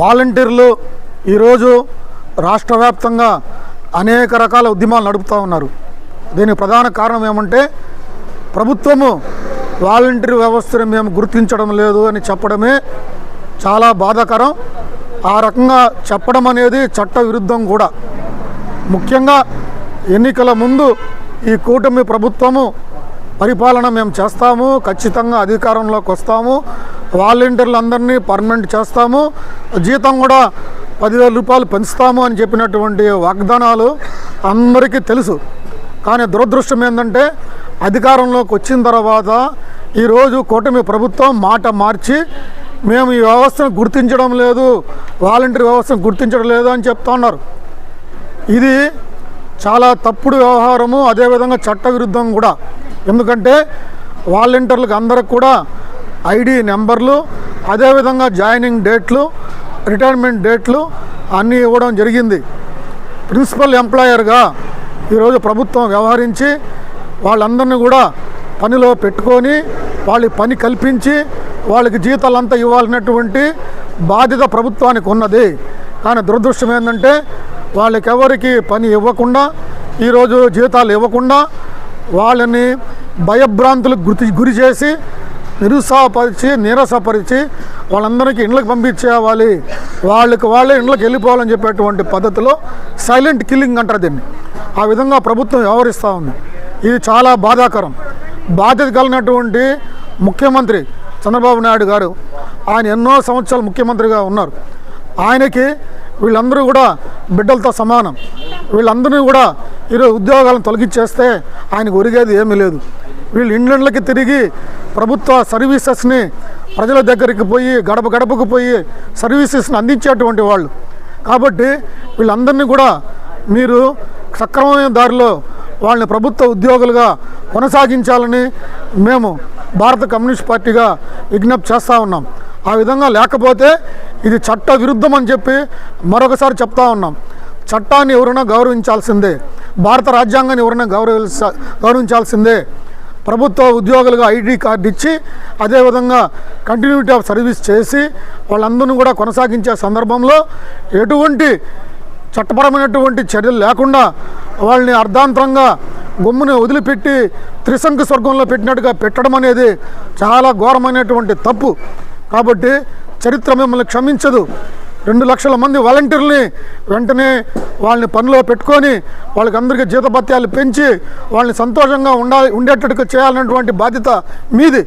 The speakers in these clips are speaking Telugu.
వాలంటీర్లు ఈరోజు రాష్ట్ర వ్యాప్తంగా అనేక రకాల ఉద్యమాలు నడుపుతూ ఉన్నారు. దీనికి ప్రధాన కారణం ఏమంటే ప్రభుత్వము వాలంటీర్ వ్యవస్థను మేము గుర్తించడం లేదు అని చెప్పడమే చాలా బాధాకరం. ఆ రకంగా చెప్పడం అనేది చట్ట విరుద్ధం కూడా. ముఖ్యంగా ఎన్నికల ముందు ఈ కూటమి ప్రభుత్వము పరిపాలన మేము చేస్తాము ఖచ్చితంగా అధికారంలోకి వస్తాము వాలంటీర్లందరినీ పర్మనెంట్ చేస్తాము జీతం కూడా పదివేల రూపాయలు పెంచుతాము అని చెప్పినటువంటి వాగ్దానాలు అందరికీ తెలుసు. కానీ దురదృష్టం ఏంటంటే అధికారంలోకి వచ్చిన తర్వాత ఈరోజు కూటమి ప్రభుత్వం మాట మార్చి మేము ఈ వ్యవస్థను గుర్తించడం లేదు వాలంటీర్ వ్యవస్థను గుర్తించడం లేదు అని చెప్తా ఉన్నారు. ఇది చాలా తప్పుడు వ్యవహారము అదేవిధంగా చట్టవిరుద్ధం కూడా. ఎందుకంటే వాలంటీర్లకు అందరికి కూడా ఐడి నెంబర్లు అదేవిధంగా జాయినింగ్ డేట్లు రిటైర్మెంట్ డేట్లు అన్నీ ఇవ్వడం జరిగింది. ప్రిన్సిపల్ ఎంప్లాయర్గా ఈరోజు ప్రభుత్వం వ్యవహరించి వాళ్ళందరినీ కూడా పనిలో పెట్టుకొని వాళ్ళకి పని కల్పించి వాళ్ళకి జీతాలంతా ఇవ్వాలన్నటువంటి బాధ్యత ప్రభుత్వానికి ఉన్నది. కానీ దురదృష్టం ఏంటంటే వాళ్ళకెవరికి పని ఇవ్వకుండా ఈరోజు జీతాలు ఇవ్వకుండా వాళ్ళని భయభ్రాంతులకు గుర్తి గురి చేసి నిరుత్సాహపరిచి నీరసపరిచి వాళ్ళందరికీ ఇండ్లకు పంపించేయాలి. వాళ్ళకి వాళ్ళే ఇండ్లకు వెళ్ళిపోవాలని చెప్పేటువంటి పద్ధతిలో సైలెంట్ కిల్లింగ్ అంటారు దీన్ని. ఆ విధంగా ప్రభుత్వం వ్యవహరిస్తూ ఉంది. ఇది చాలా బాధాకరం. బాధ్యత కలిగినటువంటి ముఖ్యమంత్రి చంద్రబాబు నాయుడు గారు ఆయన ఎన్నో సంవత్సరాలు ముఖ్యమంత్రిగా ఉన్నారు. ఆయనకి వీళ్ళందరూ కూడా బిడ్డలతో సమానం. వీళ్ళందరినీ కూడా ఈరోజు ఉద్యోగాలను తొలగించేస్తే ఆయనకు ఒరిగేది ఏమీ లేదు. వీళ్ళు ఇండ్లకి తిరిగి ప్రభుత్వ సర్వీసెస్ని ప్రజల దగ్గరికి పోయి గడప గడపకు పోయి సర్వీసెస్ని అందించేటువంటి వాళ్ళు. కాబట్టి వీళ్ళందరినీ కూడా మీరు సక్రమమైన దారిలో వాళ్ళని ప్రభుత్వ ఉద్యోగులుగా కొనసాగించాలని మేము భారత కమ్యూనిస్ట్ పార్టీగా విజ్ఞప్తి చేస్తూ ఉన్నాం. ఆ విధంగా లేకపోతే ఇది చట్ట విరుద్ధం అని చెప్పి మరొకసారి చెప్తా ఉన్నాం. చట్టాన్ని ఎవరైనా గౌరవించాల్సిందే. భారత రాజ్యాంగాన్ని ఎవరైనా గౌరవించ గౌరవించాల్సిందే. ప్రభుత్వ ఉద్యోగులుగా ఐడి కార్డు ఇచ్చి అదేవిధంగా కంటిన్యూటీ ఆఫ్ సర్వీస్ చేసి వాళ్ళందరినీ కూడా కొనసాగించే సందర్భంలో ఎటువంటి చట్టపరమైనటువంటి చర్యలు లేకుండా వాళ్ళని అర్ధాంతరంగా గమ్ముని వదిలిపెట్టి త్రిశంకు స్వర్గంలో పెట్టినట్టుగా పెట్టడం అనేది చాలా ఘోరమైనటువంటి తప్పు. కాబట్టి చరిత్ర మిమ్మల్ని క్షమించదు. రెండు లక్షల మంది వాలంటీర్ని వెంటనే వాళ్ళని పనిలో పెట్టుకొని వాళ్ళకి అందరికీ జీతభత్యాలు పెంచి వాళ్ళని సంతోషంగా ఉండాలి ఉండేటట్టుగా చేయాలన్నటువంటి బాధ్యత మీది.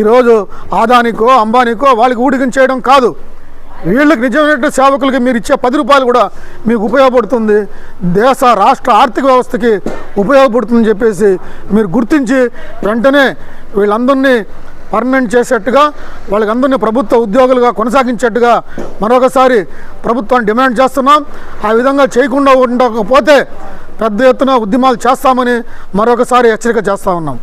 ఈరోజు ఆదానికో అంబానీకో వాళ్ళకి ఊడికం చేయడం కాదు. వీళ్ళకి నిజమైన సేవకులకి మీరు ఇచ్చే పది రూపాయలు కూడా మీకు ఉపయోగపడుతుంది. దేశ రాష్ట్ర ఆర్థిక వ్యవస్థకి ఉపయోగపడుతుందని చెప్పేసి మీరు గుర్తించి వెంటనే వీళ్ళందరినీ పర్మనెంట్ చేసేట్టుగా వాళ్ళకందరినీ ప్రభుత్వ ఉద్యోగులుగా కొనసాగించేట్టుగా మరొకసారి ప్రభుత్వాన్ని డిమాండ్ చేస్తున్నాం. ఆ విధంగా చేయకుండా ఉండకపోతే పెద్ద ఎత్తున ఉద్యమాలు చేస్తామని మరొకసారి హెచ్చరిక చేస్తూ ఉన్నాం.